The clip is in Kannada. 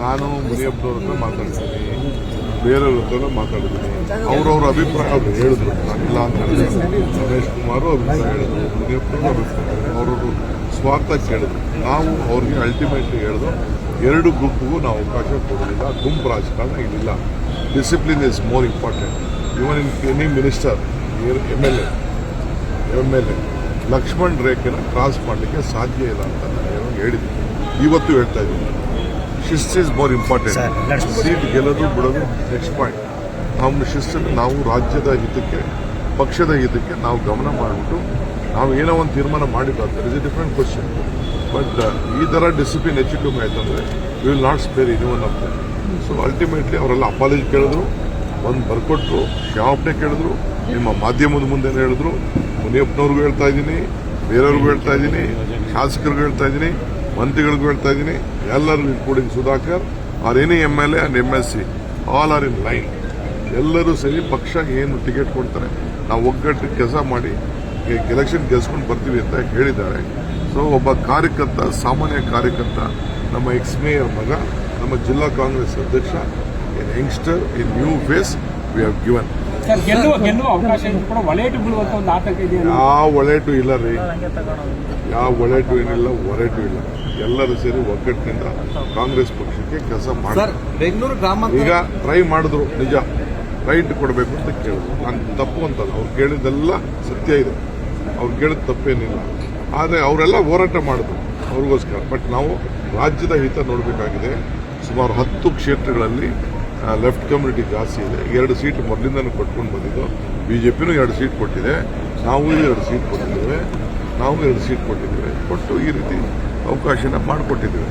ನಾನು ಮುನಿಯಪ್ಪನವ್ರ ಹತ್ರ ಮಾತಾಡ್ತೀನಿ, ಬೇರೆಯವ್ರ ಹತ್ರ ಮಾತಾಡಿದ್ದೀನಿ. ಅವ್ರವ್ರ ಅಭಿಪ್ರಾಯ ಅವ್ರು ಹೇಳಿದ್ರು. ನಾನಿಲ್ಲ ಅಂತ ಹೇಳಿದ್ರು. ರಮೇಶ್ ಕುಮಾರು ಅಭಿಪ್ರಾಯ ಹೇಳಿದ್ರು, ಮುನಿಯಪ್ಪನವ್ರ ಅಭಿಪ್ರಾಯ ಅವ್ರವ್ರ ಸ್ವಾರ್ಥ ಕೇಳಿದ್ರು. ನಾವು ಅವ್ರಿಗೆ ಅಲ್ಟಿಮೇಟ್ಲಿ ಹೇಳಿದ್ರು, ಎರಡು ಗುಂಪಿಗೂ ನಾವು ಅವಕಾಶ ಕೊಡಲಿಲ್ಲ ಗುಂಪು ರಾಜಕಾರಣ ಇಲ್ಲಿಲ್ಲ. Discipline is more important even in any minister M L A M L A Lakshman ರೇಖೆನ cross ಮಾಡಲಿಕ್ಕೆ ಸಾಧ್ಯ ಇಲ್ಲ ಅಂತ ನಾನು ಹೇಳಿದ್ದೀನಿ. ಇವತ್ತು ಹೇಳ್ತಾ ಇದ್ದೀನಿ. ಶಿಸ್ತ್ ಇಸ್ ಮೋರ್ ಇಂಪಾರ್ಟೆಂಟ್ ಸೀಟ್ ಗೆಲ್ಲೋದು ಬಿಡೋದು ನೆಕ್ಸ್ಟ್ ಪಾಯಿಂಟ್ ನಮ್ಮ ಶಿಸ್ತನ್ನು ನಾವು ರಾಜ್ಯದ ಹಿತಕ್ಕೆ ಪಕ್ಷದ ಹಿತಕ್ಕೆ ನಾವು ಗಮನ ಮಾಡಿಬಿಟ್ಟು ನಾವು ಏನೋ ಒಂದು ತೀರ್ಮಾನ ಮಾಡಿಲ್ಲ there is a different question but ಈ ಥರ ಡಿಸಿಪ್ಲಿನ್ ಹೆಚ್ಚು ಕಮ್ಮಿ ಆಯ್ತು ಅಂದರೆ will not spare in one of them so ultimately ಅವರೆಲ್ಲ ಅಪಾಲಜಿ ಕೇಳಿದ್ರು ಒಂದು ಬರ್ಕೊಟ್ರು ಕ್ಷಮಾಪಣೆ ಕೇಳಿದ್ರು ನಿಮ್ಮ ಮಾಧ್ಯಮದ ಮುಂದೆ ಹೇಳಿದ್ರು. ಮುನಿಯಪ್ಪನವ್ರಿಗೂ ಹೇಳ್ತಾ ಇದ್ದೀನಿ ಬೇರೆಯವ್ರಿಗೂ ಹೇಳ್ತಾ ಇದ್ದೀನಿ ಶಾಸಕರಿಗೂ ಹೇಳ್ತಾ ಇದ್ದೀನಿ. ಮಂತ್ರಿಗಳಿಗೂ ಹೇಳ್ತಾ ಇದ್ದೀನಿ, ಎಲ್ಲರೂ including Sudhakar are any M L A and M S C all are in line ಎಲ್ಲರೂ ಸರಿ, ಪಕ್ಷ ಏನು ಟಿಕೆಟ್ ಕೊಡ್ತಾರೆ, ನಾವು ಒಗ್ಗಟ್ಟು ಕೆಲಸ ಮಾಡಿ ಎಲೆಕ್ಷನ್ ಗೆಲ್ಸ್ಕೊಂಡು ಬರ್ತೀವಿ ಅಂತ ಹೇಳಿದ್ದಾರೆ. ಸೊ ಒಬ್ಬ ಕಾರ್ಯಕರ್ತ, ಸಾಮಾನ್ಯ ಕಾರ್ಯಕರ್ತ, ನಮ್ಮ ಎಕ್ಸ್ ಮೇಯರ್ ಮಗ, ನಮ್ಮ ಜಿಲ್ಲಾ ಕಾಂಗ್ರೆಸ್ ಅಧ್ಯಕ್ಷ an youngster in new face we have given ಗೆಲ್ಲುವ ಗೆಲ್ಲುವ ಅವಕಾಶ ಇದ್ರು ಕೂಡ ಒಲೆಯಟ್ಟು ಬೀಳುವಂತ ಒಂದು ಆತಂಕ ಇದೆಯಾ ಯಾವ ಒಳೇಟು ಇಲ್ಲ ರೀ. ಯಾವ ಒಳೇಟು ಏನಿಲ್ಲ ಒರೇಟು ಇಲ್ಲ. ಎಲ್ಲರೂ ಸೇರಿ ಒಗ್ಗಟ್ಟಿನಿಂದ ಕಾಂಗ್ರೆಸ್ ಪಕ್ಷಕ್ಕೆ ಕೆಲಸ ಸರ್ ಮಾಡ್ತಾರೆ. ಬೆಂಗಳೂರು ಗ್ರಾಮಾಂತರ ಈಗ ಟ್ರೈ ಮಾಡಿದ್ರು ನಿಜ. ರೈಟ್ ಕೊಡಬೇಕು ಅಂತ ಕೇಳಿದ್ರು. ನಾನು ತಪ್ಪು ಅಂತಲ್ಲ ಅವ್ರು ಕೇಳಿದ್ದೆಲ್ಲ ಸತ್ಯ ಇದೆ. ಅವ್ರು ಕೇಳಿದ ತಪ್ಪೇನಿಲ್ಲ. ಆದರೆ ಅವರೆಲ್ಲ ಹೋರಾಟ ಮಾಡಿದ್ರು ಅವ್ರಿಗೋಸ್ಕರ. ಬಟ್ ನಾವು ರಾಜ್ಯದ ಹಿತ ನೋಡಬೇಕಾಗಿದೆ. ಸುಮಾರು ಹತ್ತು ಕ್ಷೇತ್ರಗಳಲ್ಲಿ ಲೆಫ್ಟ್ ಕಮ್ಯುನಿಟಿ ಜಾಸ್ತಿ ಇದೆ. ಎರಡು ಸೀಟ್ ಮೊದಲಿಂದಲೂ ಕೊಟ್ಕೊಂಡು ಬಂದಿದ್ದು. ಬಿ ಜೆ ಪಿನೂ ಎರಡು ಸೀಟ್ ಕೊಟ್ಟಿದೆ. ನಾವು ಎರಡು ಸೀಟ್ ಕೊಟ್ಟಿದ್ದೇವೆ. ನಾವು ಎರಡು ಸೀಟ್ ಕೊಟ್ಟಿದ್ದೇವೆ. ಕೊಟ್ಟು ಈ ರೀತಿ ಅವಕಾಶನ ಮಾಡಿಕೊಟ್ಟಿದ್ದೇವೆ.